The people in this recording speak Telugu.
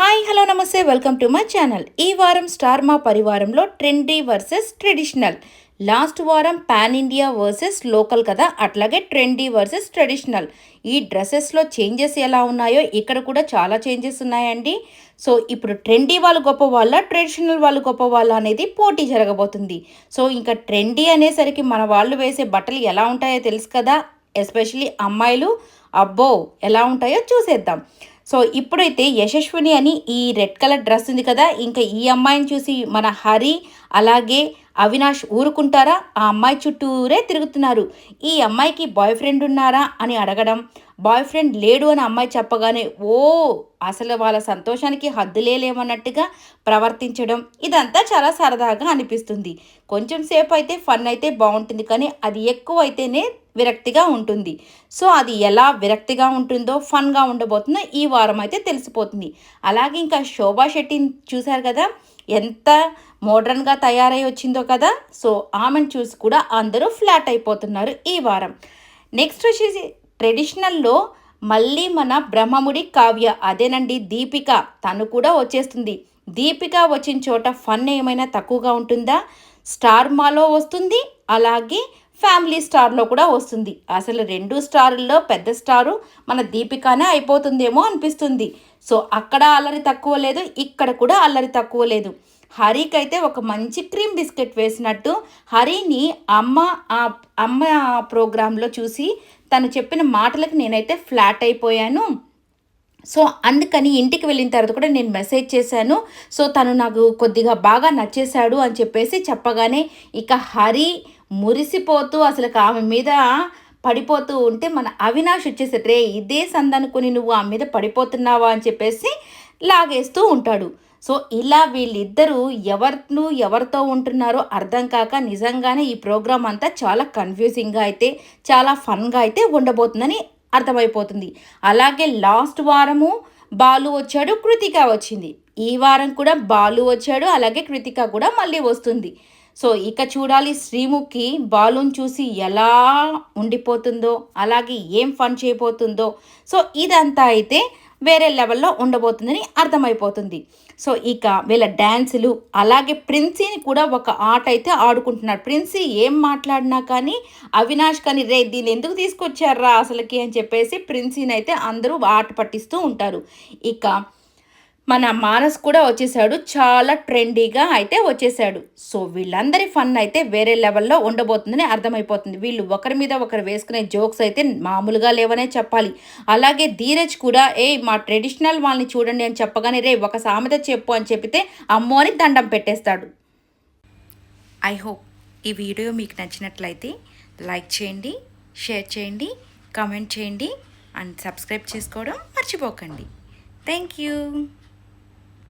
హాయ్ హలో నమస్తే వెల్కమ్ టు మై ఛానల్. ఈ వారం స్టార్ మా పరివారంలో ట్రెండీ వర్సెస్ ట్రెడిషనల్. లాస్ట్ వారం పాన్ ఇండియా వర్సెస్ లోకల్ కదా అట్లాగే ట్రెండీ వర్సెస్ ట్రెడిషనల్. ఈ డ్రెస్సెస్లో చేంజెస్ ఎలా ఉన్నాయో ఇక్కడ కూడా చాలా చేంజెస్ ఉన్నాయండి. సో ఇప్పుడు ట్రెండీ వాళ్ళు గొప్ప వాళ్ళ ట్రెడిషనల్ వాళ్ళు గొప్ప వాళ్ళ అనేది పోటీ జరగబోతుంది. సో ఇంకా ట్రెండీ అనేసరికి మన వాళ్ళు వేసే బట్టలు ఎలా ఉంటాయో తెలుసు కదా ఎస్పెషలీ అమ్మాయిలు. అబ్బో ఎలా ఉంటాయో చూసేద్దాం. సో ఇప్పుడైతే యశస్విని అని ఈ రెడ్ కలర్ డ్రెస్ ఉంది కదా ఇంకా ఈ అమ్మాయిని చూసి మన హరి అలాగే అవినాష్ ఊరుకుంటారా? ఆ అమ్మాయి చుట్టూరే తిరుగుతున్నారు. ఈ అమ్మాయికి బాయ్ ఫ్రెండ్ ఉన్నారా? అని అడగడం. బాయ్ ఫ్రెండ్ లేడు అని అమ్మాయి చెప్పగానే ఓ అసలు వాళ్ళ సంతోషానికి హద్దులే లేమన్నట్టుగా ప్రవర్తించడం. ఇదంతా చాలా సరదాగా అనిపిస్తుంది. కొంచెం సేపు అయితే ఫన్ అయితే బాగుంటుంది కానీ అది ఎక్కువ అయితేనే విరక్తిగా ఉంటుంది. సో అది ఎలా విరక్తిగా ఉంటుందో ఫన్గా ఉండబోతుందో ఈ వారం అయితే తెలిసిపోతుంది. అలాగే ఇంకా శోభా శెట్టిని చూశారు కదా? ఎంత మోడ్రన్గా తయారై వచ్చిందో కదా? సో ఆమెను చూసి కూడా అందరూ ఫ్లాట్ అయిపోతున్నారు ఈ వారం. నెక్స్ట్ వచ్చేసి ట్రెడిషనల్లో మళ్ళీ మన బ్రహ్మముడి కావ్య అదేనండి దీపిక. తను కూడా వచ్చేస్తుంది. దీపిక వచ్చిన చోట ఫన్ ఏమైనా తక్కువగా ఉంటుందా? స్టార్ మాలో వస్తుంది అలాగే ఫ్యామిలీ స్టార్లో కూడా వస్తుంది. అసలు రెండు స్టార్ల్లో పెద్ద స్టారు మన దీపికానే అయిపోతుందేమో అనిపిస్తుంది. సో అక్కడ అల్లరి తక్కువ లేదు ఇక్కడ కూడా అల్లరి తక్కువ లేదు. హరికి అయితే ఒక మంచి క్రీమ్ బిస్కెట్ వేసినట్టు హరిని అమ్మ ఆ అమ్మ ప్రోగ్రాంలో చూసి తను చెప్పిన మాటలకు నేనైతే ఫ్లాట్ అయిపోయాను. సో అందుకని ఇంటికి వెళ్ళిన తర్వాత కూడా నేను మెసేజ్ చేశాను. సో తను నాకు కొద్దిగా బాగా నచ్చేశాడు అని చెప్పేసి చెప్పగానే ఇక హరి మురిసిపోతూ అసలు ఆమె మీద పడిపోతూ ఉంటే మన అవినాష్ వచ్చేసి రే ఇదే సందనుకుని నువ్వు ఆమె మీద పడిపోతున్నావా? అని చెప్పేసి లాగేస్తూ ఉంటాడు. సో ఇలా వీళ్ళిద్దరూ ఎవరిను ఎవరితో ఉంటున్నారో అర్థం కాక నిజంగానే ఈ ప్రోగ్రామ్ అంతా చాలా కన్ఫ్యూజింగ్గా అయితే చాలా ఫన్గా అయితే ఉండబోతుందని అర్థమైపోతుంది. అలాగే లాస్ట్ వారము బాలు వచ్చాడు కృతిక వచ్చింది. ఈ వారం కూడా బాలు వచ్చాడు అలాగే కృతిక కూడా మళ్ళీ వస్తుంది. సో ఇక చూడాలి శ్రీముఖి బాలుని చూసి ఎలా ఉండిపోతుందో అలాగే ఏం ఫన్ చేయబోతుందో. సో ఇదంతా అయితే వేరే లెవెల్లో ఉండబోతుందని అర్థమైపోతుంది. సో ఇక వీళ్ళ డ్యాన్సులు అలాగే ప్రిన్సీని కూడా ఒక ఆట అయితే ఆడుకుంటున్నాడు ప్రిన్సీ ఏం మాట్లాడినా కానీ అవినాష్ కానీ రే దీన్ని ఎందుకు తీసుకొచ్చారా అసలుకి? అని చెప్పేసి ప్రిన్సీని అయితే అందరూ ఆట పట్టిస్తూ ఉంటారు. ఇక మన మానస్ కూడా వచ్చేసాడు. చాలా ట్రెండీగా అయితే వచ్చేసాడు. సో వీళ్ళందరి ఫన్ అయితే వేరే లెవెల్లో ఉండబోతుందని అర్థమైపోతుంది. వీళ్ళు ఒకరి మీద ఒకరు వేసుకునే జోక్స్ అయితే మామూలుగా లేవనే చెప్పాలి. అలాగే ధీరజ్ కూడా ఏ మా ట్రెడిషనల్ వాళ్ళని చూడండి అని చెప్పగానే రే ఒక సామెత చెప్పు అని చెప్పితే అమ్మో అని దండం పెట్టేస్తాడు. ఐ హోప్ ఈ వీడియో మీకు నచ్చినట్లయితే లైక్ చేయండి షేర్ చేయండి కామెంట్ చేయండి అండ్ సబ్స్క్రైబ్ చేసుకోవడం మర్చిపోకండి. Thank you